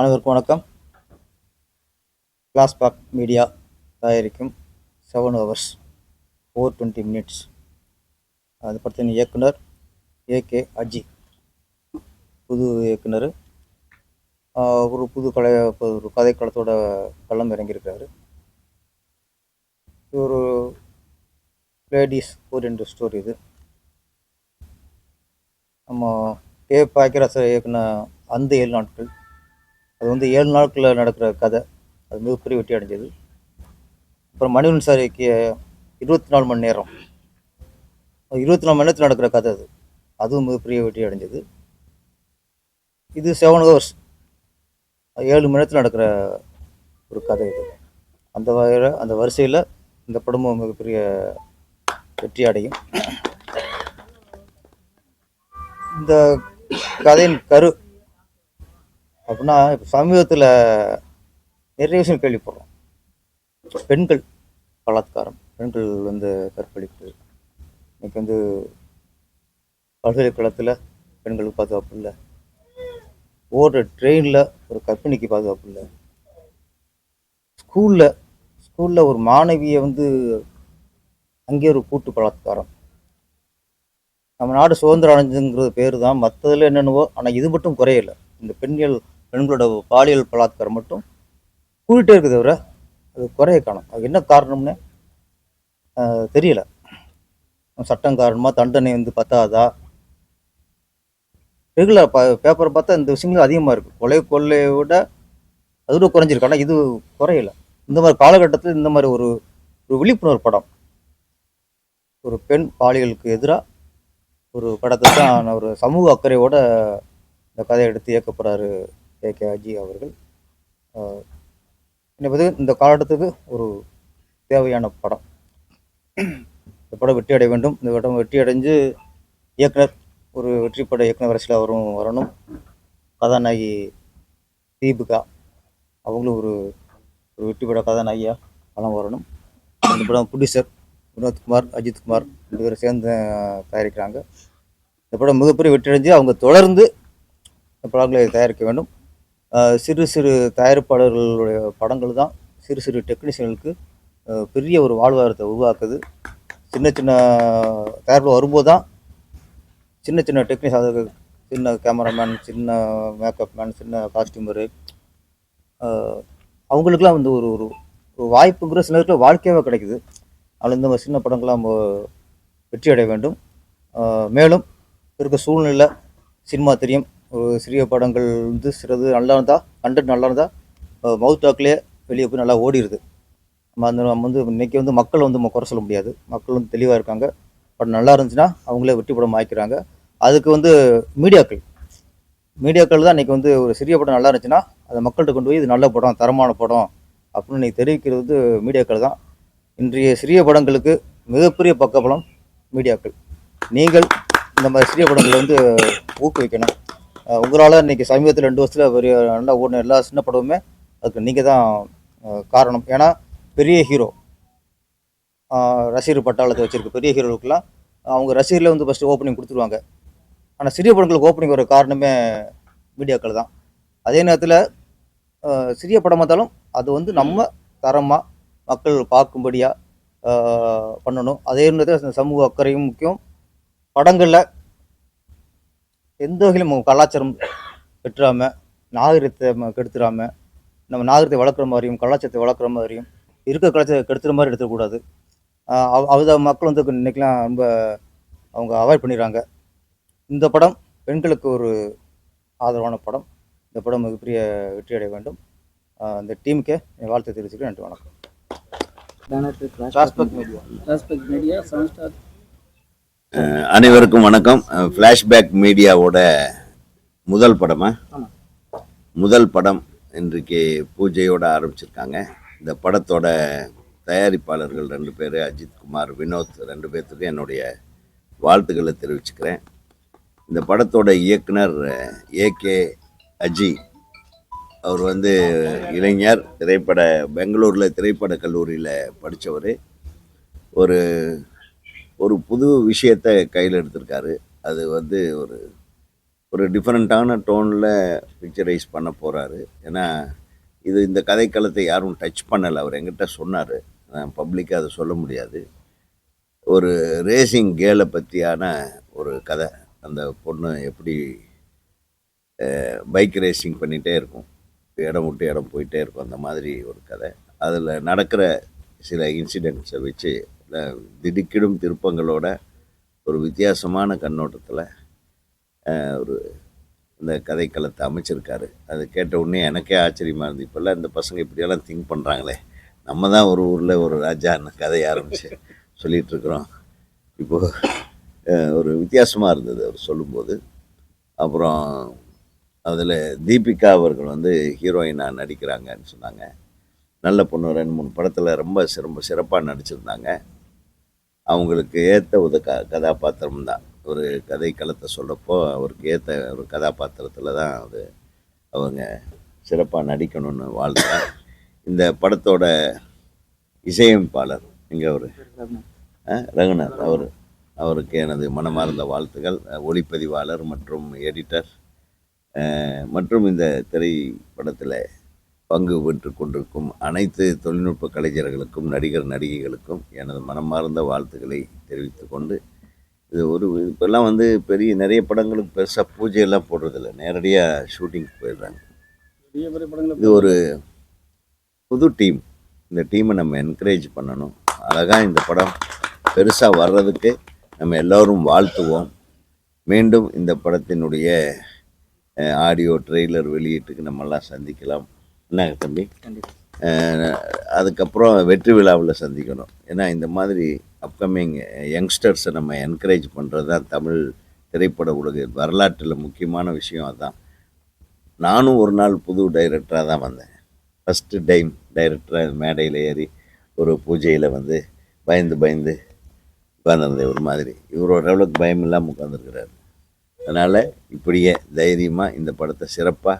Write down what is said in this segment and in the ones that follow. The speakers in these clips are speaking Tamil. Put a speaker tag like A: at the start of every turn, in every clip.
A: அனைவருக்கும் வணக்கம். கிளாஸ்பாக் மீடியா தயாரிக்கும் seven hours four twenty minutes அது படத்தின் இயக்குனர் ஏகே அஜி புது இயக்குனர். ஒரு புது கலை ஒரு கதைக்களத்தோட களம் இறங்கியிருக்காரு இது ஒரு லேடிஸ் ஓரியன்ட் ஸ்டோரி இது. நம்ம கே பாக்கிராசர் இயக்குன அந்த ஏழு நாட்கள். அது வந்து ஏழு நாட்களில் நடக்கிற கதை. அது மிகப்பெரிய வெற்றி அடைஞ்சது. அப்புறம் மணிவன் சார் இயக்கிய இருபத்தி நாலு மணி நேரம். இருபத்தி நாலு மணி நேரத்தில் நடக்கிற கதை அது. அதுவும் மிகப்பெரிய வெற்றி அடைஞ்சது. இது செவன் ஹவர்ஸ். ஏழு மணி நேரத்தில் நடக்கிற ஒரு கதை இது. அந்த வகையில் அந்த வரிசையில் இந்த படமும் மிகப்பெரிய வெற்றி அடையும். இந்த கதையின் கரு அப்படின்னா இப்போ சமீபத்தில் நிறைய விஷயம் கேள்விப்படுறோம். பெண்கள் பலாத்காரம் பெண்கள் வந்து கற்பழிப்பு. இன்னைக்கு வந்து பல்கலைக்கழகத்தில் பெண்களுக்கு பாதுகாப்பு இல்லை. ஓடுற ட்ரெயினில் ஒரு கற்பிணிக்கு பாதுகாப்பு இல்லை. ஸ்கூலில் ஸ்கூலில் ஒரு மாணவியை வந்து அங்கே ஒரு கூட்டு பலாத்காரம். நம்ம நாடு சுதந்திரம் அடைஞ்சுங்கிறது பேர் தான் மற்றதில் என்னென்னவோ ஆனால் இது மட்டும் குறையலை. இந்த பெண்கள் பெண்களோட பாலியல் பலாத்காரம் மட்டும் கூட்டிகிட்டே இருக்குது தவிர அது குறைய காணும். அது என்ன காரணம்னு தெரியலை தெரியல. சட்டம் காரணமாக தண்டனை வந்து பத்தாதா? ரெகுலர் ப பேப்பரை பார்த்தா இந்த விஷயங்கள் அதிகமாக இருக்குது கொலை கொள்ளையை விட அதோட குறைஞ்சிருக்கு. ஆனால் இது குறையல. இந்த மாதிரி காலகட்டத்தில் இந்த மாதிரி ஒரு ஒரு விழிப்புணர்வு படம். ஒரு பெண் பாலியலுக்கு எதிராக ஒரு படத்தை தான் ஒரு சமூக அக்கறையோட இந்த கதையை எடுத்து இயக்கப்படுறாரு கே ஏ கே அஜி அவர்கள் என்பது இந்த காலகட்டத்துக்கு ஒரு தேவையான படம். இந்த படம் வெற்றி அடைய வேண்டும். இந்த படம் வெற்றி அடைஞ்சு இயக்குனர் ஒரு வெற்றி பட இயக்குனர் வரிசையில் அவரும் வரணும். கதாநாயகி தீபிகா அவங்களும் ஒரு ஒரு வெற்றி பட கதாநாயகியாக படம் வரணும். இந்த படம் ப்ரொடியூசர் வினோத்குமார் அஜித்குமார் ரெண்டு பேரும் சேர்ந்து தயாரிக்கிறாங்க. இந்த படம் மிகப்பெரிய வெற்றி அடைஞ்சு அவங்க தொடர்ந்து இந்த படங்களை தயாரிக்க வேண்டும். சிறு சிறு தயாரிப்பாளர்களுடைய படங்கள் தான் சிறு சிறு டெக்னீஷியனுக்கு பெரிய ஒரு வாழ்வாதாரத்தை உருவாக்குது. சின்ன சின்ன தயாரிப்பு வரும்போது தான் சின்ன சின்ன டெக்னீஷியன் அது சின்ன கேமராமேன் சின்ன மேக்கப் மேன் சின்ன காஸ்டியூமரு அவங்களுக்குலாம் வந்து ஒரு ஒரு ஒரு வாய்ப்புங்கிற சில நேரத்தில் வாழ்க்கையாகவே கிடைக்குது. அதில் இந்த மாதிரி சின்ன படங்கள்லாம் வெற்றி அடைய வேண்டும். மேலும் இருக்க சூழ்நிலை சினிமா தெரியும். ஒரு சிறிய படங்கள் வந்து சிறது நல்லா இருந்தால் கண்டென்ட் நல்லா இருந்தால் மவுத் டாக்லேயே வெளியே போய் நல்லா ஓடிடுது நம்ம அந்த நம்ம வந்து இன்னைக்கு வந்து மக்கள் வந்து நம்ம குறை சொல்ல முடியாது. மக்கள் வந்து தெளிவாக இருக்காங்க. படம் நல்லா இருந்துச்சுன்னா அவங்களே வெற்றி படம் ஆய்க்கிறாங்க அதுக்கு வந்து மீடியாக்கள். மீடியாக்கள் தான் இன்றைக்கி வந்து ஒரு சிறிய படம் நல்லா இருந்துச்சுன்னா அதை மக்கள்கிட்ட கொண்டு போய் இது நல்ல படம் தரமான படம் அப்படின்னு இன்றைக்கி தெரிவிக்கிறது வந்து மீடியாக்கள் தான். இன்றைய சிறிய படங்களுக்கு மிகப்பெரிய பக்கபலம் மீடியாக்கள். நீங்கள் இந்த மாதிரி சிறிய படங்களை வந்து ஊக்குவிக்கணும். உங்களால் இன்றைக்கி சமீபத்தில் ரெண்டு வருஷத்தில் பெரிய நல்லா ஓடின எல்லா சின்ன படமுமே அதுக்கு நீங்கள் தான் காரணம். ஏன்னா பெரிய ஹீரோ ரசிகர் பட்டாளத்தை வச்சுருக்க பெரிய ஹீரோவுக்குலாம் அவங்க ரசிகரில் வந்து ஃபஸ்ட்டு ஓப்பனிங் கொடுத்துருவாங்க. ஆனால் சிறிய படங்களுக்கு ஓப்பனிங் வர காரணமே மீடியாக்கள் தான். அதே நேரத்தில் சிறிய படமாக இருந்தாலும் அது வந்து நம்ம தரமாக மக்கள் பார்க்கும்படியாக பண்ணணும். அதே நேரத்தில் சமூக அக்கறையும் முக்கியம். படங்களில் எந்த வகையிலும் நம்ம கலாச்சாரம் பெற்றாமல் நாகரிகத்தை நம்ம கெடுத்துடாம நம்ம நாகரிகத்தை வளர்க்குற மாதிரியும் கலாச்சாரத்தை வளர்க்குற மாதிரியும் இருக்க கலாச்சாரத்தை கெடுத்துற மாதிரி எடுத்துக்கூடாது அதை மக்கள் வந்து இன்னைக்கெலாம் ரொம்ப அவங்க அவாய்ட் பண்ணிடுறாங்க. இந்த படம் பெண்களுக்கு ஒரு ஆதரவான படம். இந்த படம் மிகப்பெரிய வெற்றி அடைய வேண்டும். இந்த டீமுக்கே என் வாழ்த்து தெரிவிச்சுக்கிறேன். நன்றி வணக்கம்.
B: மீடியா. Seven star.
C: அஹ் அனைவருக்கும் வணக்கம். ஃப்ளாஷ்பேக் மீடியாவோட முதல் படமா. முதல் படம் இன்றைக்கு பூஜையோட ஆரம்பிச்சிருக்காங்க. இந்த படத்தோட தயாரிப்பாளர்கள் ரெண்டு பேர் அஜித்குமார் வினோத் ரெண்டு பேர்த்துக்கும் என்னுடைய வாழ்த்துக்களை தெரிவிச்சுக்கிறேன். இந்த படத்தோட இயக்குனர் ஏகே அஜி. அவர் வந்து இளைஞர் திரைப்பட பெங்களூரில் திரைப்பட கல்லூரியில் படித்தவர் ஒரு ஒரு புது விஷயத்தை கையில் எடுத்திருக்காரு. அது வந்து ஒரு ஒரு டிஃப்ரெண்ட்டான டோனில் பிக்சரைஸ் பண்ண போகிறாரு ஏன்னா இது இந்த கதைக்களத்தை யாரும் டச் பண்ணலை. அவர் எங்கிட்ட சொன்னார். பப்ளிக்காக அதை சொல்ல முடியாது. ஒரு ரேசிங் கேலை பற்றியான ஒரு கதை. அந்த பொண்ணு எப்படி பைக் ரேசிங் பண்ணிகிட்டே இருக்கும். இடம் விட்டு இடம் போயிட்டே இருக்கும். அந்த மாதிரி ஒரு கதை. அதில் நடக்கிற சில இன்சிடென்ட்ஸை வச்சு திடுக்கிடும் திருப்பங்களோட ஒரு வித்தியாசமான கண்ணோட்டத்தில் ஒரு இந்த கதைக்களத்தை அமைச்சிருக்காரு. அது கேட்ட உடனே எனக்கே ஆச்சரியமாக இருந்து இப்போல்லாம் இந்த பசங்க இப்படியெல்லாம் திங்க் பண்ணுறாங்களே நம்ம தான் ஒரு ஊரில் ஒரு ராஜான்னு கதையை ஆரம்பித்து சொல்லிகிட்ருக்குறோம் இப்போது ஒரு வித்தியாசமாக இருந்தது அவர் சொல்லும்போது. அப்புறம் அதில் தீபிகா அவர்கள் வந்து ஹீரோயினாக நடிக்கிறாங்கன்னு சொன்னாங்க. நல்ல பொண்ணு ரெண்டு மூணு படத்தில் ரொம்ப சிறம்ப சிறப்பாக நடிச்சிருந்தாங்க. அவங்களுக்கு ஏற்ற ஒரு க கதாபாத்திரம் தான் ஒரு கதை களத்தை சொல்லப்போ அவருக்கு ஏற்ற ஒரு கதாபாத்திரத்தில் தான் அது அவங்க சிறப்பாக நடிக்கணும்னு வாழ்ந்தார் இந்த படத்தோட இசையமைப்பாளர் இங்கே அவர்? ரகுநாத். அவர் அவருக்கு எனது மனமார்ந்த வாழ்த்துக்கள். ஒளிப்பதிவாளர் மற்றும் எடிட்டர். மற்றும் இந்த திரைப்படத்தில் பங்கு பெற்று கொண்டிருக்கும் அனைத்து தொழில்நுட்ப கலைஞர்களுக்கும் நடிகர் நடிகைகளுக்கும் எனது மனமார்ந்த வாழ்த்துக்களை தெரிவித்துக் கொண்டு இது ஒரு இப்போல்லாம் வந்து பெரிய நிறைய படங்களுக்கு பெருசாக பூஜையெல்லாம் போடுறதில்ல. நேரடியாக ஷூட்டிங்க்கு போயிடுறாங்க. இது ஒரு புது டீம் இந்த டீமை நம்ம என்கரேஜ் பண்ணணும். அழகாக இந்த படம் பெருசாக வர்றதுக்கு நம்ம எல்லோரும் வாழ்த்துவோம். மீண்டும் இந்த படத்தினுடைய ஆடியோ ட்ரெய்லர் வெளியீட்டுக்கு நம்மெல்லாம் சந்திக்கலாம். என்ன தம்பி. அதுக்கப்புறம் வெற்றி விழாவில் சந்திக்கணும். ஏன்னா இந்த மாதிரி அப்கமிங் யங்ஸ்டர்ஸை நம்ம என்கரேஜ் பண்ணுறது தான் தமிழ் திரைப்பட உலக வரலாற்றில் முக்கியமான விஷயம் அதான். நானும் ஒரு நாள் புது டைரக்டராக தான் வந்தேன். ஃபஸ்ட்டு டைம் டைரக்டராக மேடையில் ஏறி ஒரு பூஜையில் வந்து பயந்து பயந்து உட்காந்துருந்தேன் ஒரு மாதிரி. இவர் ஓரளவுக்கு பயம் இல்லாமல் உட்காந்துருக்கிறாரு அதனால் இப்படியே தைரியமாக இந்த படத்தை சிறப்பாக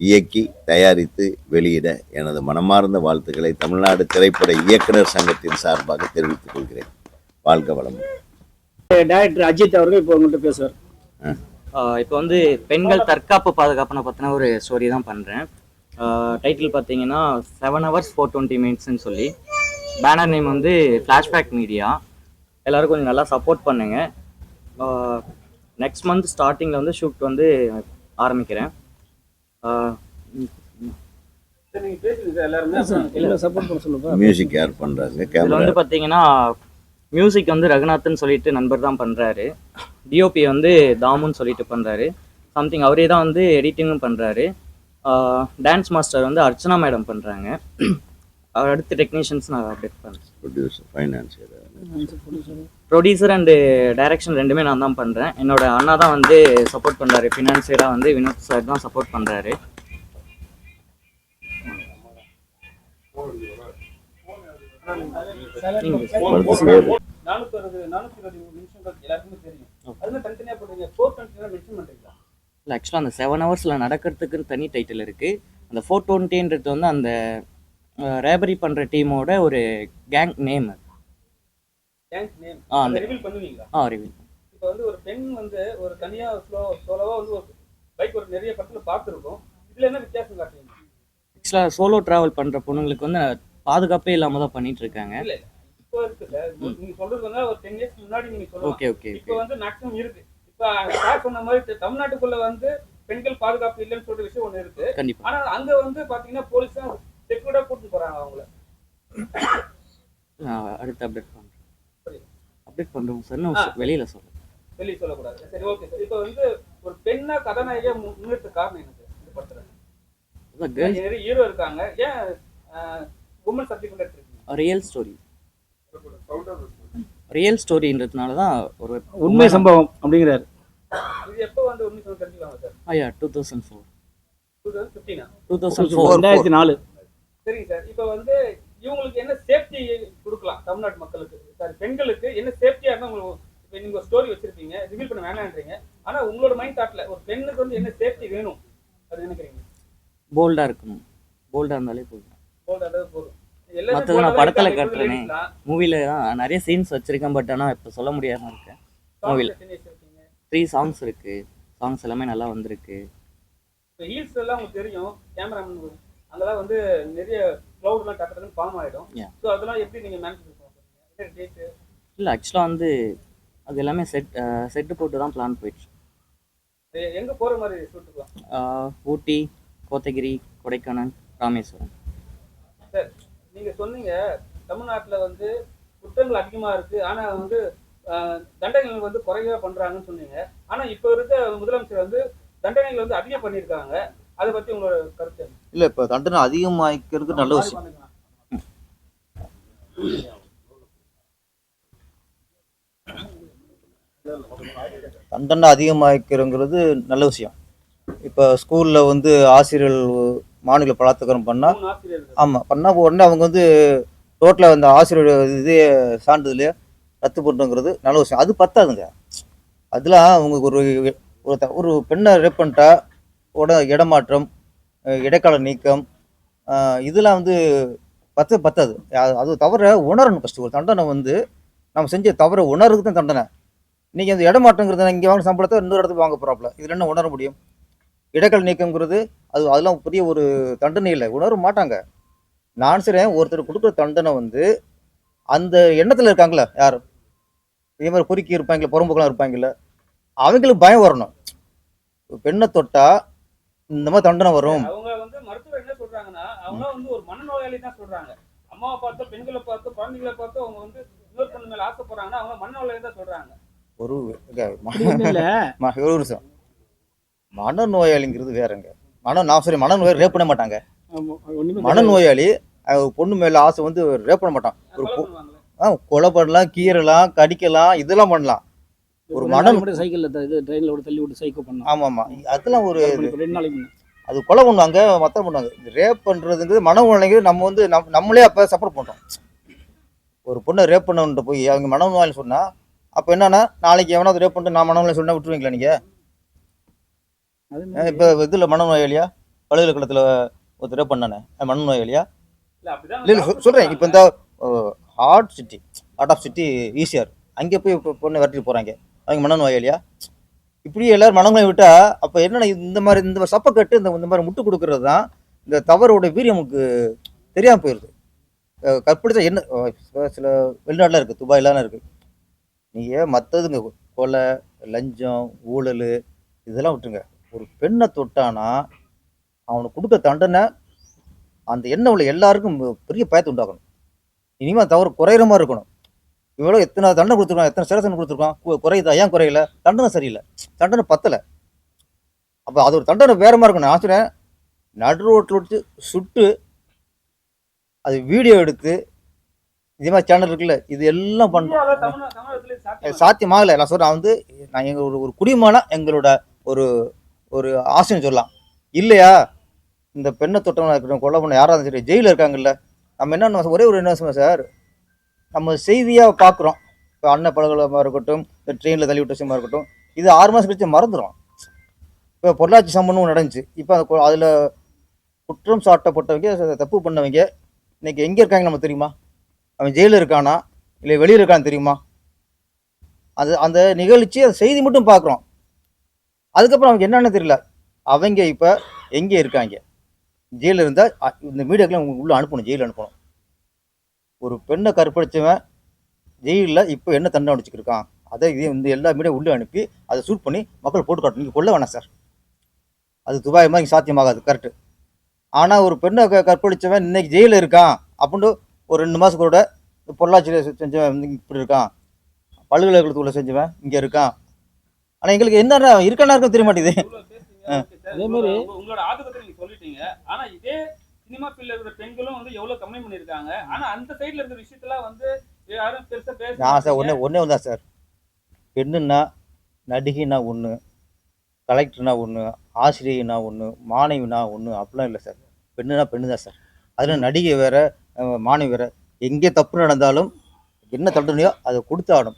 C: இயக்கி தயாரித்து வெளியிட எனது மனமார்ந்த வாழ்த்துக்களை தமிழ்நாடு திரைப்பட இயக்குனர் சங்கத்தின் சார்பாக தெரிவித்துக் கொள்கிறேன். வாழ்க வளமுடன்.
B: டைரக்டர் அஜித் அவர்கள் இப்போ உங்கள்கிட்ட பேசுவார்.
D: இப்போ வந்து பெண்கள் தற்காப்பு பாதுகாப்புனை பற்றின ஒரு ஸ்டோரி தான் பண்ணுறேன் டைட்டில் பார்த்தீங்கன்னா செவன் ஹவர்ஸ் ஃபோர் டுவெண்ட்டி மினிட்ஸ்னு சொல்லி. பேனர் நேம் வந்து ஃப்ளாஷ்பேக் மீடியா எல்லோரும் கொஞ்சம் நல்லா சப்போர்ட் பண்ணுங்க. நெக்ஸ்ட் மந்த் ஸ்டார்டிங்கில் வந்து ஷூட் வந்து ஆரம்பிக்கிறேன் ஆஹ்
B: இல்லை சப்போர்ட் பண்ண சொல்லுப்பா
C: மியூசிக் யார் பண்ணுறாங்க கேமரா
D: வந்து பார்த்தீங்கன்னா மியூசிக் வந்து ரகுநாத்னு சொல்லிட்டு நண்பர் தான் பண்ணுறாரு டிஓபி வந்து தாமுன்னு சொல்லிட்டு பண்ணுறாரு சம்திங் அவரே தான் வந்து எடிட்டிங்கும் பண்ணுறாரு டான்ஸ் மாஸ்டர் வந்து அர்ச்சனா மேடம் பண்ணுறாங்க அடுத்த டெக்னீஷியன்ஸ் நான் அப்டேட் பண்ணுறேன்
C: producer financier
D: producer and direction ரெண்டுமே நான் தான் பண்ணுறேன் என்னோட அண்ணா தான் வந்து சப்போர்ட் பண்ணுறாரு ஃபினான்சியராக வந்து வினோத் சார் தான் சப்போர்ட் பண்ணுறாரு இல்லை ஆக்சுவலாக அந்த செவன் ஹவர்ஸில் நடக்கிறதுக்குன்னு தனி டைட்டில் இருக்குது அந்த ஃபோர் டுவெண்ட்டின்றது வந்து அந்த ரேபரி பண்ணுற டீமோட ஒரு கேங் நேம்
B: அது. நேம்
D: ஆ அந்த
B: ரிவீல் பண்ணுவீங்களா?
D: ஆ ரிவீல்
B: இப்போ வந்து ஒரு பெண் வந்து ஒரு தனியாக ஸ்லோ சோலோவாக வந்து ஒரு பைக் ஒரு நிறைய படத்தில் பார்த்துருக்கோம். இதில் என்ன வித்தியாசம் காட்டுறீங்க?
D: ஆக்சுவலாக சோலோ ட்ராவல் பண்ணுற பொண்ணுங்களுக்கு வந்து பாதுகாப்பே இல்லாமல் தான் பண்ணிட்டு இருக்காங்க.
B: இல்லை இப்போ இருக்குல்ல. நீங்க சொல்றது வந்து ஒரு டென் இயர்ஸ் முன்னாடி நீங்க சொல்லலாம்.
D: ஓகே ஓகே
B: இப்போ வந்து மேக்ஸிமம் இருக்கு. இப்போ சார் சொன்ன மாதிரி தமிழ்நாட்டுக்குள்ள வந்து பெண்கள் பாதுகாப்பு இல்லைன்னு சொல்ற விஷயம் ஒண்ணு இருக்கு.
D: கண்டிப்பாக
B: ஆனா அங்க வந்து பாத்தீங்கன்னா போலீஸ் தான் செக்யூர்டா கூட்டிட்டு போறாங்க அவங்கள.
D: அடுத்து அப்டேட். அப்டேட் பண்ணுறோம் சார். நான் வெளியில் சொல்கிறேன்
B: வெளியே சொல்லக்கூடாது. சரி ஓகே சார். இப்போ வந்து ஒரு பெண்ணா கதாநாயகியா மு- முன்னிறுத்த காரணம் எனக்கு இந்த படத்துல?
D: அதான் கேர்ள்ஸ்
B: நிறைய ஹீரோ இருக்காங்க. ஏன் உமன் சப்ஜெக்ட் எடுத்துருக்கீங்க
D: ரியல் ஸ்டோரி ரியல் ஸ்டோரின்றதுனால தான் ஒரு
E: உண்மை சம்பவம் அப்படிங்கிறாரு.
B: இது எப்போ வந்து உண்மை சொல்லி தெரிஞ்சுக்கலாமா சார்?
D: ஐயா two thousand four
B: two thousand ஃபிஃப்டீனா
D: two thousand four
E: ரெண்டாயிரத்தி நாலு.
B: சரிங்க சார். இப்போ வந்து இவங்களுக்கு என்ன சேஃப்டி கொடுக்கலாம் தமிழ்நாட்டு மக்களுக்கு? சாரி பெண்களுக்கு என்ன சேஃப்டியா இருந்தால் உங்களுக்கு நீங்க ஸ்டோரி வச்சிருப்பீங்க ரிவீல் பண்ண வேணான்றீங்க ஆனா உங்களோட மைண்ட் தாட்ல ஒரு பெண்ணுக்கு வந்து என்ன சேஃப்டி வேணும்? அது நினைக்கிறீங்க
D: போல்டாக இருக்கணும். போல்டாக இருந்தாலே போதும்.
B: போல்ட் அதாவது போதும். எல்லாமே
D: மற்றது நான் படத்தில். கட்டுறேனே.
B: தான்.
D: தான் நிறைய சீன்ஸ் வச்சுருக்கேன் பட் ஆனால் இப்போ சொல்ல முடியாமல் இருக்கேன். மூவில. த்ரீ சாங்ஸ் இருக்குது சாங்ஸ் எல்லாமே நல்லா வந்திருக்கு.
B: ஹீல்ஸ் எல்லாம் உங்களுக்கு தெரியும். கேமராமேன் அங்கெல்லாம் வந்து நிறைய க்ளவுட்லாம் டக்கு டக்குன்னு ஃபார்ம். ஸோ அதெல்லாம் எப்படி நீங்கள் மேனேஜ்
D: இல்லை ஆக்சுவலாக வந்து அது எல்லாமே செட் செட்டு போட்டு தான் பிளான் போயிடுச்சு.
B: எங்கே போகிற மாதிரி ஷூட்டுக்கலாம்
D: ஊட்டி கோத்தகிரி கொடைக்கானல் ராமேஸ்வரம்.
B: நீங்கள் சொன்னீங்க தமிழ்நாட்டில் வந்து குற்றங்கள் அதிகமாக இருக்குது ஆனால் வந்து ஆஹ், தண்டனைகள் வந்து குறைவா பண்ணுறாங்கன்னு சொன்னீங்க. ஆனால் இப்போ இருக்க முதலமைச்சர் வந்து தண்டனைகள் வந்து அதிகம் பண்ணியிருக்காங்க. அதை பற்றி உங்களோட கருத்து?
A: இல்லை இப்போ தண்டனை அதிகமாக்கிறதுக்கு நல்ல விஷயம். தண்டனை அதிகமாக்கிறங்கிறது நல்ல விஷயம். இப்போ ஸ்கூலில் வந்து ஆசிரியர்கள் மாநில பலாத்காரம் பண்ணால் ஆமாம் பண்ணால் உடனே அவங்க வந்து ரோட்டில் அந்த ஆசிரியர் இதே சான்றிதழையே ரத்து பண்ணுங்கிறது நல்ல விஷயம். அது பத்தாதுங்க. அதெல்லாம் அவங்களுக்கு ஒரு ஒரு த- ஒரு பெண்ணை ரேப் பண்ணிட்டா உட இடமாற்றம் இடைக்கால நீக்கம் இதெல்லாம் வந்து பத்து பத்தாது. அது- அது தவிர உணரணும் ஃபஸ்ட்டு ஒரு தண்டனை வந்து நம்ம செஞ்ச தவிர உணர்றதுக்கு தான் தண்டனை. நீங்கள் அந்த இடமாற்றங்கிறது இங்கே வாங்க சம்பளத்தை இன்னொரு இடத்துக்கு வாங்க போகிறாப்புல இதில் என்ன உணர முடியும்? இடக்கல் நீக்கங்கிறது அது அதெல்லாம் பெரிய ஒரு தண்டனை இல்லை. உணர மாட்டாங்க. நான் சரி ஒருத்தர் கொடுக்குற தண்டனை வந்து அந்த எண்ணத்தில் இருக்காங்களே யார்? இதே மாதிரி குறுக்கி இருப்பாங்களே புறம்போக்கெல்லாம் இருப்பாங்கல்ல அவங்களுக்கு பயம் வரணும். பெண்ணை தொட்டா இந்த மாதிரி தண்டனை வரும்.
B: அவங்க வந்து மருத்துவர் என்ன சொல்றாங்கன்னா அவங்க வந்து ஒரு மனநோயாளி தான் சொல்றாங்க. அம்மாவை பார்த்து பெண்களை பார்த்து குழந்தைகளை பார்த்து அவங்க வந்து இன்னொரு பொண்ணு மேல ஆசைப்படுறாங்கன்னா அவங்க மனநோயாளி தான் சொல்றாங்க.
A: ஒரு ஒரு நிமிஷம். மனநோயாளிங்கிறது வேறங்க. மன நான் சரி மனநோயாளி ரேப் பண்ண மாட்டாங்க. மனநோயாளி பொண்ணு மேல ஆசை வந்து ரேப் பண்ண மாட்டான். ஒரு
B: கொலை
A: பண்ணலாம் கீறலாம் கடிக்கலாம் இதெல்லாம் பண்ணலாம். ஒரு மனம்
E: சைக்கிள்ல இது ட்ரெயின்ல விட்டு தள்ளி விட்டு சைக்கோ பண்ணோம்
A: ஆமா ஆமா அதெல்லாம் ஒரு
E: ரெண்டு நாளைக்கு.
A: அது கொலை பண்ணுவாங்க மத்தம் பண்ணுவாங்க. ரேப் பண்றதுங்கிறது மன உழைங்கிறது நம்ம வந்து நம் நம்மளே அப்ப சப்போர்ட் பண்றோம். ஒரு பொண்ணை ரேப் பண்ணவன்ட்டு போய் அவங்க மனநோயாளி சொன்னா அப்ப என்னன்னா நாளைக்கு எவனாவது ரேப் பண்ணிட்டு நான் மனநோயாளி சொன்னா விட்டுருவீங்களா நீங்க?
E: அது
A: ஏன்
E: மாதிரி
A: இப்ப இதுல மனநோயாளியா பல்கலைக்கழகத்துல ஒருத்தர் ரேப் பண்ணானே மனநோயாளியா
B: இல்ல
A: இல்ல இல்ல சொ- சொல்றேன். இப்போ இந்த heart city heart of city ECR அங்கே போய் இப்போ பொண்ணை விரட்டிட்டு போறாங்க. அவங்க மனநோயாளியா இப்படி எல்லாரும் மனநோய் விட்டா அப்போ என்னன்னா இந்த மாதிரி இந்த மாதிரி சப்பை கட்டு இந்த இந்த மாதிரி முட்டு கொடுக்கறது தான் இந்த தவறோட வீரியம் நமக்கு தெரியாமல் போயிடுது கற்பிடிச்சா என்ன சில வெளிநாட்டில் இருக்குது துபாயிலாம் இருக்குது நீங்கள் மற்றதுங்க கொலை லஞ்சம் ஊழல் இதெல்லாம் விட்டுருங்க. ஒரு பெண்ணை தொட்டானா அவனுக்கு கொடுக்க தண்டனை அந்த எண்ணம் உள்ள எல்லாருக்கும் பெரிய பயத்தை உண்டாக்கணும். இனிமேல் தவறு குறையிற மாதிரி இருக்கணும். இவ்வளோ எத்தனை தண்டனை கொடுத்துருக்கான் எத்தனை சிரசன் கொடுத்துருக்கான் குறையுதா ஏன் குறையல? தண்டனை சரியில்லை. தண்டனை பத்தலை. அப்போ அது ஒரு தண்டனை வேற மாதிரி இருக்கணும். நான் சொன்னேன் நடு ரோட்டில் விட்டு சுட்டு அது வீடியோ எடுத்து இதே மாதிரி சேனல் இருக்குல்ல இது எல்லாம் பண்ண
B: இந்தியாவுல தமிழ்நா- தமிழகத்துல இது சாத்தியமா?
A: சாத்தியமாகலை. நான் சொல்கிறேன் வந்து நான் எங்கள் ஒரு ஒரு குடிமகனா எங்களோட ஒரு ஒரு ஆசைன்னு சொல்லலாம். இல்லையா? இந்த பெண்ணை தொட்டவனா இருக்கட்டும் கொலை பண்ண யாராவது சரி ஜெயிலில் இருக்காங்கல்ல. நம்ம என்ன ஒரே ஒரு என்ன சார் நம்ம செய்தியாக பார்க்குறோம். இப்போ அண்ணன் பல்கலைக்கழகமாக இருக்கட்டும் இந்த ட்ரெயினில் தள்ளி விட்ட விஷயமா இருக்கட்டும் இது ஆறு மாதம் கழிச்சு மறந்துடும் இப்போ பொள்ளாச்சி சம்பவம் நடந்துச்சு. இப்போ அந்த அதில் குற்றம் சாட்டப்பட்டவங்க தப்பு பண்ணவங்க இன்னைக்கு எங்கே இருக்காங்க நம்ம தெரியுமா? அவன் ஜெயிலில் இருக்கானா? இல்லை வெளியில் இருக்கான்னு தெரியுமா? அது அந்த நிகழ்ச்சி அந்த செய்தி மட்டும் பார்க்குறோம். அதுக்கப்புறம் அவங்க என்னென்னு தெரியல. அவங்க இப்போ எங்கே இருக்காங்க? ஜெயிலில் இருந்தால் இந்த மீடியாக்கெல்லாம் உள்ளே அனுப்பணும் ஜெயிலில் அனுப்பணும். ஒரு பெண்ணை கற்பழிச்சவன் ஜெயிலில் இப்போ என்ன தண்டனை அடிச்சுக்கிருக்கான் அதை இதே இந்த எல்லா மீடியா உள்ளே அனுப்பி அதை சூட் பண்ணி மக்கள் போட்டு காட்டணும். நீங்கள் கொள்ள வேணாம் சார் அது துபாய் மாதிரி சாத்தியமாகாது கரெக்டு ஆனால் ஒரு பெண்ணை க கற்பழிச்சவன் இன்னைக்கு ஜெயிலில் இருக்கான் அப்படின்ட்டு ஒரு ரெண்டு மாதத்தோட பொள்ளாச்சியில் செஞ்சவன் வந்து இப்படி இருக்கான். பல்கலைக்கழகத்துக்குள்ள செஞ்சவன் இங்கே இருக்கான். ஆனால் எங்களுக்கு என்ன இருக்கானா இருக்கும் தெரிய மாட்டேங்குது.
E: அதே மாதிரி-
B: உங்க- உங்களோட ஆதங்கத்தை நீங்க சொல்லிட்டீங்க. ஆனா இதே சினிமா ஃபீல்ட்ல இருக்கிற பெண்களும் வந்து எவ்வளவு கம்ப்ளைண்ட் பண்ணிருக்காங்க ஆனா அந்த சைடுல இருக்கிற விஷயத்தெல்லாம் வந்து யாரும் பெருசா பேச
A: நான் சார் ஒன்றே ஒன்றே ஒன்றா சார். பெண்ணுன்னா நடிகைனா ஒன்று கலெக்டர்னா ஒன்று ஆசிரியனா ஒன்று மாணவினா ஒன்று அப்படிலாம் இல்லை சார். பெண்ணுனா பெண்ணு தான் சார். அதில் நடிகை வேற அஹ், மாணவி எங்கே தப்பு நடந்தாலும் என்ன தண்டனையோ அதை கொடுத்தாடும்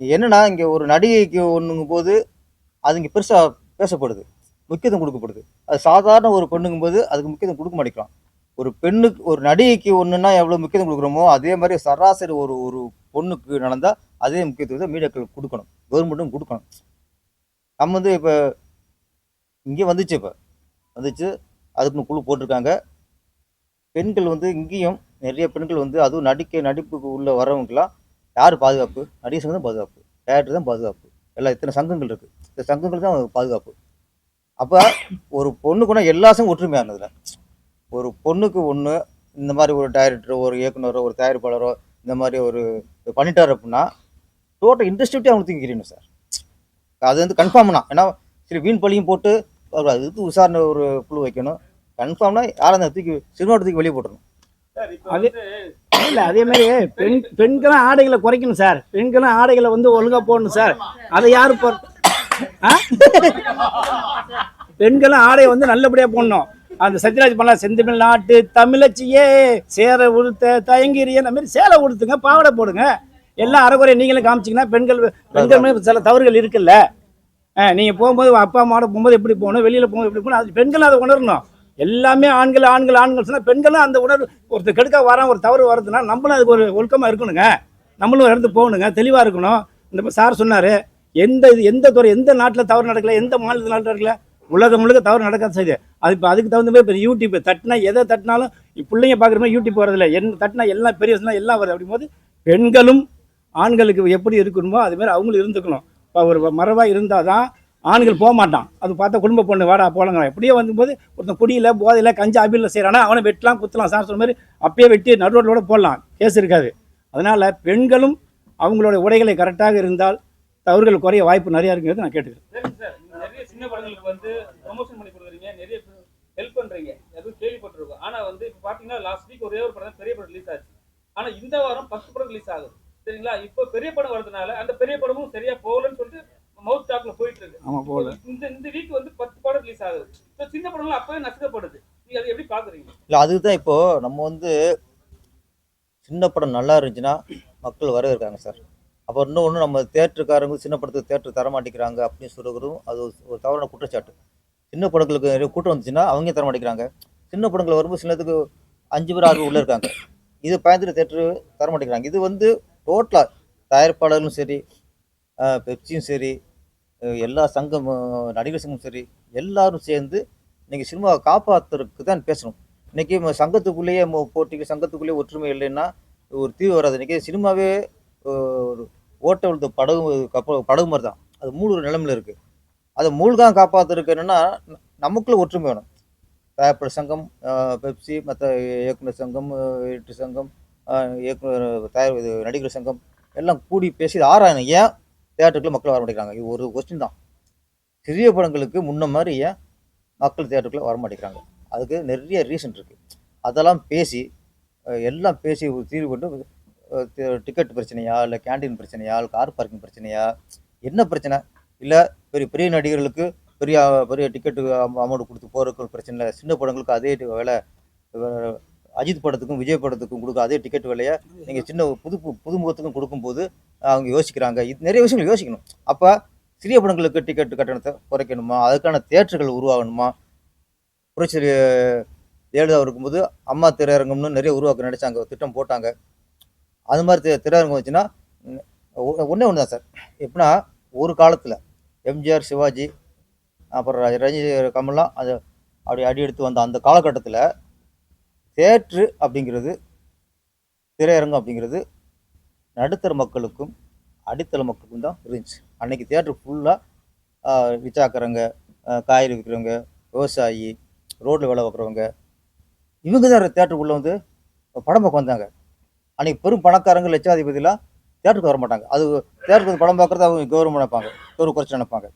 A: என்னன்னா இங்கே ஒரு நடிகைக்கு ஒன்றுங்கும் போது அது இங்கே பெருசாக பேசப்படுது. முக்கியத்துவம் கொடுக்கப்படுது. அது சாதாரண ஒரு பெண்ணுங்கும் போது அதுக்கு முக்கியத்துவம் கொடுக்க மாட்டேங்கிறோம் ஒரு பெண்ணுக்கு ஒரு நடிகைக்கு ஒன்றுனா எவ்வளோ முக்கியத்துவம் கொடுக்குறோமோ அதே மாதிரி சராசரி ஒரு ஒரு பொண்ணுக்கு நடந்தால் அதே முக்கியத்துவத்தை மீடியாக்கள் கொடுக்கணும். கவர்மெண்ட்டும் கொடுக்கணும். நம்ம வந்து இப்போ இங்கே வந்துச்சு இப்போ. வந்துச்சு அதுக்குன்னு குழு போட்டிருக்காங்க. பெண்கள் வந்து இங்கேயும் நிறைய பெண்கள் வந்து அதுவும் நடிக்க நடிப்புக்கு உள்ள வரவங்கலாம் யார் பாதுகாப்பு? நடிகர் சங்கம் தான் பாதுகாப்பு. டேரக்டர் தான் பாதுகாப்பு. எல்லாம் இத்தனை சங்கங்கள் இருக்குது இந்த சங்கங்கள் தான் பாதுகாப்பு. அப்போ ஒரு பொண்ணு கூட எல்லா சங்கம் ஒற்றுமையானதுல ஒரு பொண்ணுக்கு ஒன்று இந்த மாதிரி ஒரு டைரக்டரோ ஒரு இயக்குனரோ ஒரு தயாரிப்பாளரோ இந்த மாதிரி ஒரு பண்ணிட்டார் அப்படின்னா டோட்டல் இண்டஸ்ட்ரிட்டே அவங்க தூக்கி சார். அது வந்து கன்ஃபார்ம்னா ஏன்னா சரி வீண் பழியும் போட்டு அது அதுக்கு விசாரணை ஒரு குழு வைக்கணும். கன்ஃபார்ம்னா யாரும் அந்த தூக்கி சினிமா தூக்கி வெளியே போட்டுருணும்
B: சார் இப்போ
E: அது- இல்ல அதே மாதிரி பெண் பெண்களும் ஆடைகளை குறைக்கணும் சார். பெண்களும் ஆடைகளை வந்து ஒழுங்கா போடணும் சார். அதை யாரு போ? பெண்களும் ஆடையை வந்து நல்லபடியா போடணும். அந்த சத்யராஜ் பண்ணல செந்தமிழ் நாட்டு தமிழச்சியே சேர உடுத்த தயங்கிரிய அந்த மாதிரி சேலை உடுத்துங்க பாவாடை போடுங்க. எல்லாம் அறகுறை நீங்களும் காமிச்சிங்கன்னா பெண்கள் பெண்கள் சில தவறுகள் இருக்குல்ல. ஆ, நீங்க போகும்போது அப்பா அம்மாவோட போகும்போது எப்படி போகணும் வெளியில போகும்போது எப்படி போகணும் அது பெண்களும் அதை உணரணும். எல்லாமே ஆண்கள் ஆண்கள் ஆண்கள் சொன்னால் பெண்களும் அந்த உணர்வு ஒருத்தர் கெடுக்க வரான் ஒரு தவறு வருதுன்னா நம்மளும் அதுக்கு ஒரு ஒழுக்கமாக இருக்கணுங்க. நம்மளும் இறந்து போகணுங்க தெளிவாக இருக்கணும். இந்த சார் சொன்னார் எந்த இது எந்த துறை எந்த நாட்டில் தவறு நடக்கல எந்த மாநிலத்தில் நடக்கல? உலகம் முழுக்க தவறு நடக்காத செய்யுது அது இப்போ அதுக்கு தகுந்த மாதிரி இப்போ யூடியூப் தட்டினா எதை தட்டினாலும் பிள்ளைங்க பார்க்குற மாதிரி யூடியூப் வரதில்ல என் தட்டினா எல்லாம் பெரிய எல்லாம் வருது. அப்படிங்கும்போது பெண்களும் ஆண்களுக்கு எப்படி இருக்கணுமோ அதுமாரி அவங்களும் இருந்துக்கணும். இப்போ ஒரு மரபாக இருந்தால் தான் ஆண்கள் போக மாட்டான் அது பார்த்தா குடும்ப பொண்ணு வாடா போலங்க எப்படியோ வந்தும்போது ஒருத்தன் குடியில் போதையில் கஞ்சா அபியில் செய்கிறானா அவனை வெட்டலாம் குத்தலாம் சார் சொன்ன மாதிரி அப்பயே வெட்டி நடுரோட்டோட போடலாம். கேஸ் இருக்காது. அதனால் பெண்களும் அவங்களோட உடைகளை கரெக்டாக இருந்தால் தவறுகள் குறைய வாய்ப்பு நிறையா இருக்குங்கிறது நான் கேட்டுக்கிறேன்.
B: சார் நிறைய சின்ன படங்களுக்கு வந்து பண்ணி கொடுக்குறீங்க. நிறைய ஹெல்ப் பண்றீங்க. எதுவும் கேள்விப்பட்டிருக்கோம். ஆனா வந்து இப்போ பாத்தீங்கன்னா லாஸ்ட் வீக் ஒரே ஒரு படம் பெரிய படம் ரிலீஸ் ஆச்சு. ஆனா இந்த வாரம் பத்து படம் ரிலீஸ் ஆகுது. சரிங்களா? இப்போ பெரிய படம் வரதுனால அந்த பெரிய படமும் சரியா போகலன்னு சொல்லிட்டு மவுத் டாக்ல போயிட்டு இருக்கு.
E: ஆமாம் போகல
B: இந்த இந்த வீக் வந்து பத்து படம் ரிலீஸ் ஆகுது. இப்போ சின்ன படம்லாம் அப்பவே நசுக்கப்படுது. நீங்க அதை எப்படி பாக்குறீங்க?
A: இல்லை அதுதான் இப்போ நம்ம வந்து சின்ன படம் நல்லா இருந்துச்சுன்னா மக்கள் வரவேற்காங்க சார். அப்போ இன்னொன்று நம்ம தேட்டருக்காரங்க சின்ன படத்துக்கு தேட்டர் தர மாட்டேங்கிறாங்க அப்படின்னு சொல்லுறதும் அது ஒரு- தவறான குற்றச்சாட்டு. சின்ன படங்களுக்கு நிறைய கூட்டம் வந்துச்சுன்னா அவங்க தர மாட்டேங்கிறாங்க. சின்ன படங்கள் வரும்போது சிலத்துக்கு அஞ்சு பேர் ஆறு பேர் உள்ளே இருக்காங்க. இது பயந்துட்டு தேட்டரு தர மாட்டேங்கிறாங்க. இது வந்து டோட்டலாக தயாரிப்பாளர்களும் சரி பெப்சியும் சரி எல்லா சங்கம் நடிகர் சங்கம் சரி எல்லாரும் சேர்ந்து இன்னைக்கு சினிமாவை காப்பாற்றுறதுக்கு தான் பேசணும். இன்னைக்கு சங்கத்துக்குள்ளேயே போட்டிக்கு சங்கத்துக்குள்ளேயே ஒற்றுமை இல்லைன்னா ஒரு தீவு வராது. இன்னைக்கு சினிமாவே ஒரு ஓட்ட விழுந்த படகு கப்பல் படகு மாதிரி தான் அது மூழ்கிற நிலைமையில இருக்குது அதை மூழ்காக காப்பாற்றுறதுக்கு என்னென்னா நமக்குள்ளே ஒற்றுமை வேணும். தயாரிப்பாளர் சங்கம் பெப்சி மற்ற இயக்குனர் சங்கம் அஹ், எடிட்டர் சங்கம் இயக்குனர் தயார் இது நடிகர் சங்கம் எல்லாம் கூடி பேசி ஆராயணும். ஏன்? தேட்டருக்குள்ளே மக்கள் வர மாட்டேங்கிறாங்க. இது ஒரு கொஸ்டின் தான். சிறிய படங்களுக்கு முன்ன மாதிரி ஏன் மக்கள் தேட்டருக்குள்ளே வர மாட்டேங்கிறாங்க? அதுக்கு நிறைய ரீசன் இருக்குது அதெல்லாம் பேசி எல்லாம் பேசி ஒரு தீர்வு கொண்டு டிக்கெட் பிரச்சனையா இல்லை கேண்டீன் பிரச்சனையா இல்லை கார் பார்க்கிங் பிரச்சனையா என்ன பிரச்சனை? இல்லை பெரிய பெரிய நடிகர்களுக்கு பெரிய பெரிய டிக்கெட்டு அமௌண்ட் கொடுத்து போகிறதுக்கு பிரச்சனை இல்லை. சின்ன படங்களுக்கு அதே வேலை விலை அஜித் படத்துக்கும் விஜய் படத்துக்கும் கொடுக்க அதே டிக்கெட் விலையை நீங்கள் சின்ன புது பு- புதுமுகத்துக்கும் கொடுக்கும்போது அவங்க யோசிக்கிறாங்க. இது நிறைய விஷயங்கள் யோசிக்கணும். அப்போ சிறிய படங்களுக்கு டிக்கெட் கட்டணத்தை குறைக்கணுமா? அதுக்கான தேட்டர்கள் உருவாகணுமா? புரட்சி ஜெயலலிதா இருக்கும்போது அம்மா திரையரங்கம்னு நிறைய உருவாக்க நினச்சாங்க. திட்டம் போட்டாங்க. அது மாதிரி திரையரங்கம் வச்சுன்னா ஒன்றே ஒன்று தான் சார். எப்படின்னா ஒரு காலத்தில் எம்ஜிஆர் சிவாஜி அப்புறம் ரஞ்சி ரஜினி கமல்லாம் அது அப்படி அடி எடுத்து வந்த அந்த காலகட்டத்தில் தேட்ரு அப்படிங்கிறது திரையரங்கம் அப்படிங்கிறது நடுத்தர மக்களுக்கும் அடித்தள மக்களுக்கும் தான் இருந்துச்சு. அன்னைக்கு தேட்ரு ஃபுல்லாக ரிச்சாக்கிறவங்க காய்கறி விற்கிறவங்க விவசாயி ரோட்டில் வேலை பார்க்குறவங்க இவங்க தான் தேட்டருக்குள்ளே வந்து படம் பார்க்க வந்தாங்க. அன்னைக்கு பெரும் பணக்காரங்க லட்சாதிபதிலாம் தேட்டருக்கு வர மாட்டாங்க. அது தேட்டருக்கு வந்து படம் பார்க்குறது அவங்க கௌரவம் நினைப்பாங்க. கௌரவ குறைச்சி நினைப்பாங்க.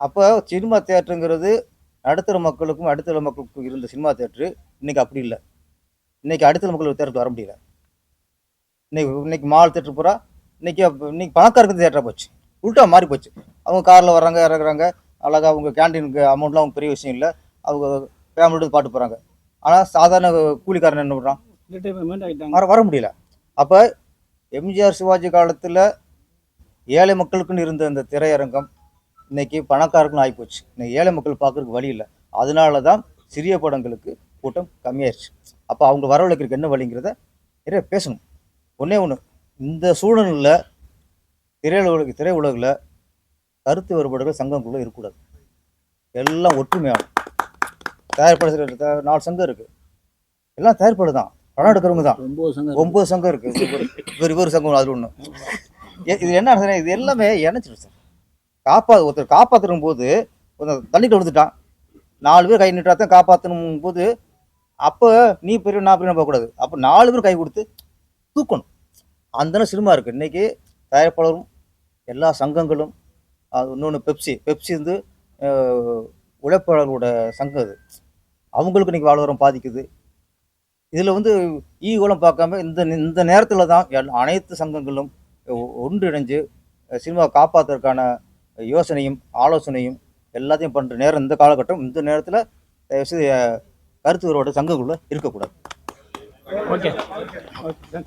A: அப்போ சினிமா தேட்டருங்கிறது நடுத்தர மக்களுக்கும் அடித்தள மக்களுக்கும் இருந்த சினிமா தேட்டரு இன்னைக்கு அப்படி இல்லை. இன்னைக்கு அடித்தள மக்கள் தேட்டருக்கு வர முடியல. இன்னைக்கு இன்னைக்கு மால் தேட்டர் பூரா இன்னைக்கு அப்ப- இன்னைக்கு பணக்காரருக்கு தேட்டராக போச்சு. உள்டா மாறி போச்சு. அவங்க காரில் வர்றாங்க இறங்குறாங்க. அழகாக அவங்க கேண்டீனுக்கு அமௌண்ட்லாம் அவங்க பெரிய விஷயம் இல்லை. அவங்க ஃபேமிலியோட பாட்டு போகிறாங்க ஆனால் சாதாரண கூலிக்காரன் என்ன பண்ணுறான் வர வர முடியல. அப்போ எம்ஜிஆர் சிவாஜி காலத்தில் ஏழை மக்களுக்குன்னு இருந்த அந்த திரையரங்கம் இன்னைக்கு பணக்காரருக்குன்னு ஆகிப்போச்சு. இன்னைக்கு ஏழை மக்கள் பார்க்கறதுக்கு வழி இல்லை. அதனால தான் சிறிய படங்களுக்கு கூட்டம் கம்மியாயிருச்சு. அப்போ அவங்க வரவழைக்கிறதுக்கு என்ன வழிங்கிறத நிறைய பேசணும். ஒன்றே ஒன்று இந்த சூழ்நிலையில் திரையுலக திரையுலகில் கருத்து வேறுபாடுகள் சங்கங்களுக்குள்ள இருக்கக்கூடாது. எல்லாம் ஒற்றுமையாகும். தயாரிப்பாளர் த- நாலு சங்கம் இருக்குது எல்லாம் தயாரிப்பாடு தான் படம் எடுக்கிறவங்க தான்.
F: ஒன்பது சங்கம்
A: ஒன்பது சங்கம் இருக்கு. இவர் இவர் சங்கம் அது ஒன்று இது என்ன இது எல்லாமே இணைச்சிடும் சார் காப்பா ஒருத்தர் காப்பாற்றணும் போது கொஞ்சம் தள்ளிட்டு விழுந்துட்டான். நாலு பேர் கை நின்றா தான் காப்பாற்றணும் போது அப்போ நீ பெரிய நான் பெரிய போகக்கூடாது. அப்போ நாலு பேர் கை கொடுத்து தூக்கணும். அந்த சினிமா இருக்குது இன்றைக்கி தயாரிப்பாளரும் எல்லா சங்கங்களும் அது இன்னொன்று பெப்சி பெப்சி வந்து உழைப்பாளர்களோட சங்கம் அது. அவங்களுக்கு இன்னைக்கு வாழ்வாரம் பாதிக்குது. இதில் வந்து ஈகோலம் பார்க்காம இந்த இந்த நேரத்தில் தான் அனைத்து சங்கங்களும் ஒன்றிணைஞ்சு சினிமாவை காப்பாற்றுறதுக்கான யோசனையும் ஆலோசனையும் எல்லாத்தையும் பண்ணுற நேரம் இந்த காலகட்டம் இந்த நேரத்தில் தயவுசெய்து அஹ், கருத்து வேறுபாடு இருக்கக்கூடாது.
E: Okay okay.